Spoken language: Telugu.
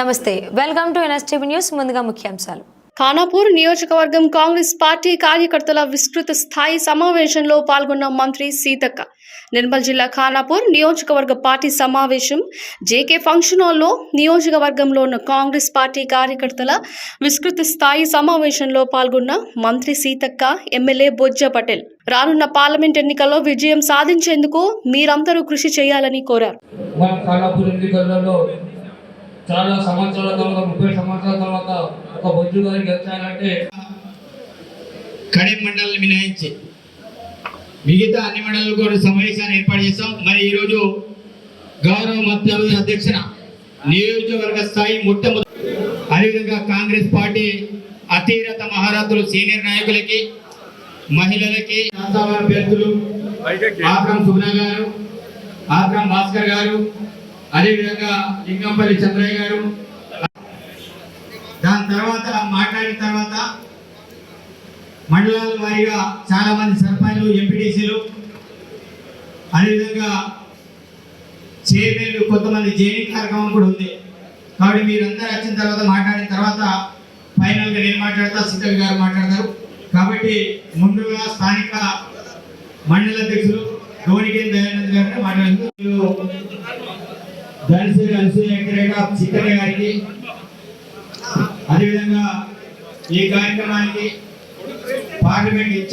నమస్తే వెల్కమ్ టు ఎన్ఎస్టీవీ న్యూస్ ముందుగా ముఖ్యాంశాలు. ఖానాపూర్ నియోజకవర్గం కాంగ్రెస్ పార్టీ కార్యకర్తల విస్తృత స్థాయి సమావేశంలో పాల్గొన్న మంత్రి సీతక్క. నిర్మల్ జిల్లా ఖానాపూర్ నియోజకవర్గ పార్టీ సమావేశం జేకే ఫంక్షన్ హాల్లో నియోజకవర్గంలో ఉన్న కాంగ్రెస్ పార్టీ కార్యకర్తల విస్తృత స్థాయి సమావేశంలో పాల్గొన్న మంత్రి సీతక్క ఎమ్మెల్యే బొజ్జ పటేల్. రానున్న పార్లమెంట్ ఎన్నికల్లో విజయం సాధించేందుకు మీరందరూ కృషి చేయాలని కోరారు. చాలా సంవత్సరాల తర్వాత ముప్పై సంవత్సరాల తర్వాత ఒక బొజ్జు గారికి గెలిచారంటే కడెం మండలాన్ని మినహాయించి. మిగతా అన్ని మండలాలు కూడా సమావేశాన్ని ఏర్పాటు చేస్తాం. మరి ఈరోజు గౌరవ మధ్య అధ్యక్షన నియోజకవర్గ స్థాయి మొట్టమొదటి అదేవిధంగా కాంగ్రెస్ పార్టీ అతీరత మహారాతులు సీనియర్ నాయకులకి మహిళలకి అభ్యర్థులు ఆక్రమ్ సుగుణ గారు ఆక్రమ్ భాస్కర్ గారు అదేవిధంగా లింగంపల్లి చంద్రయ్య గారు. దాని తర్వాత మాట్లాడిన తర్వాత మండలాల వారీగా చాలా మంది సర్పంచ్లు ఎంపీటీసీలు అదేవిధంగా చైర్మన్లు కొంతమంది జైనింగ్ కార్యక్రమం కూడా ఉంది. కాబట్టి మీరందరూ వచ్చిన తర్వాత మాట్లాడిన తర్వాత ఫైనల్గా నేను మాట్లాడతా సిద్ధవి గారు మాట్లాడతారు. కాబట్టి ముందుగా స్థానిక మండల అధ్యక్షులు గౌరికేన్ దయానంద్ గారిని మాట్లాడుతూ ధనశ్రీ అనసూయ వెంకటరెడ్డి సీతయ్య గారికి అదేవిధంగా ఈ కార్యక్రమానికి పార్లమెంట్ ఇన్ఛార్జ్